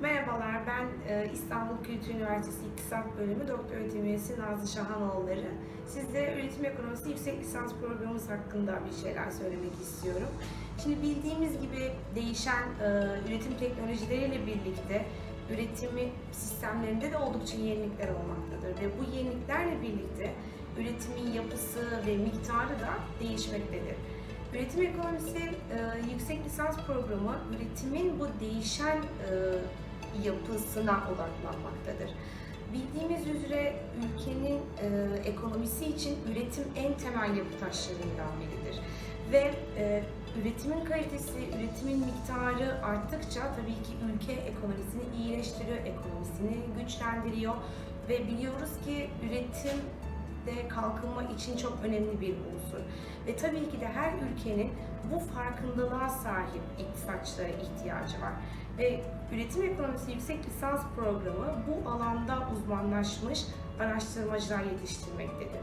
Merhabalar, ben e, İstanbul Kültür Üniversitesi İktisat Bölümü Doktor Öğretim Üyesi Nazlı Şahanoğulları. Sizlere üretim ekonomisi yüksek lisans programımız hakkında bir şeyler söylemek istiyorum. Şimdi bildiğimiz gibi değişen e, üretim teknolojileriyle birlikte üretimi sistemlerinde de oldukça yenilikler olmaktadır ve bu yeniliklerle birlikte üretimin yapısı ve miktarı da değişmektedir. Üretim ekonomisi e, yüksek lisans programı üretimin bu değişen e, yapısına odaklanmaktadır. Bildiğimiz üzere ülkenin e, ekonomisi için üretim en temel yapı taşlarından biridir. Ve e, üretimin kalitesi, üretimin miktarı arttıkça tabii ki ülke ekonomisini iyileştiriyor, ekonomisini güçlendiriyor ve biliyoruz ki üretim de kalkınma için çok önemli bir unsur. Ve tabii ki de her ülkenin bu farkındalığa sahip iktisatçılara ihtiyacı var. Ve üretim ekonomisi yüksek lisans programı bu alanda uzmanlaşmış araştırmacılar yetiştirmektedir.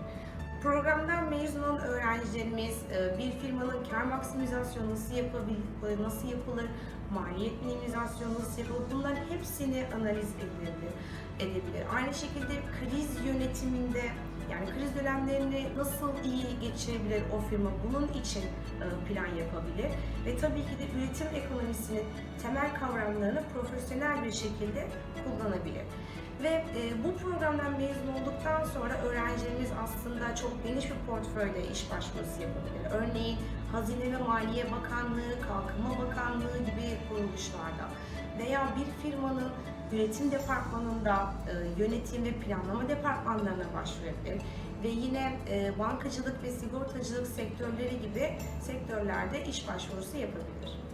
Programdan mezun olan öğrencilerimiz e, bir firmanın kar maksimizasyonu nasıl yapabilir, nasıl yapılır, maliyet minimizasyonu nasıl yapılır, bunların hepsini analiz edilebilir. edebilir. Aynı şekilde kriz yönetiminde yani kriz dönemlerini nasıl iyi geçirebilir o firma bunun için e, plan yapabilir ve tabii ki de üretim ekonomisinin temel kavramlarını profesyonel bir şekilde kullanabilir. Ve e, bu programdan mezun olduktan sonra öğrencilerimiz aslında çok geniş bir portföyde iş başvurusu yapabilir. Örneğin Hazine ve Maliye Bakanlığı, Kalkınma Bakanlığı gibi kuruluşlarda veya bir firmanın üretim departmanında e, yönetim ve planlama departmanlarına başvurabilir ve yine e, bankacılık ve sigortacılık sektörleri gibi sektörlerde iş başvurusu yapabilir.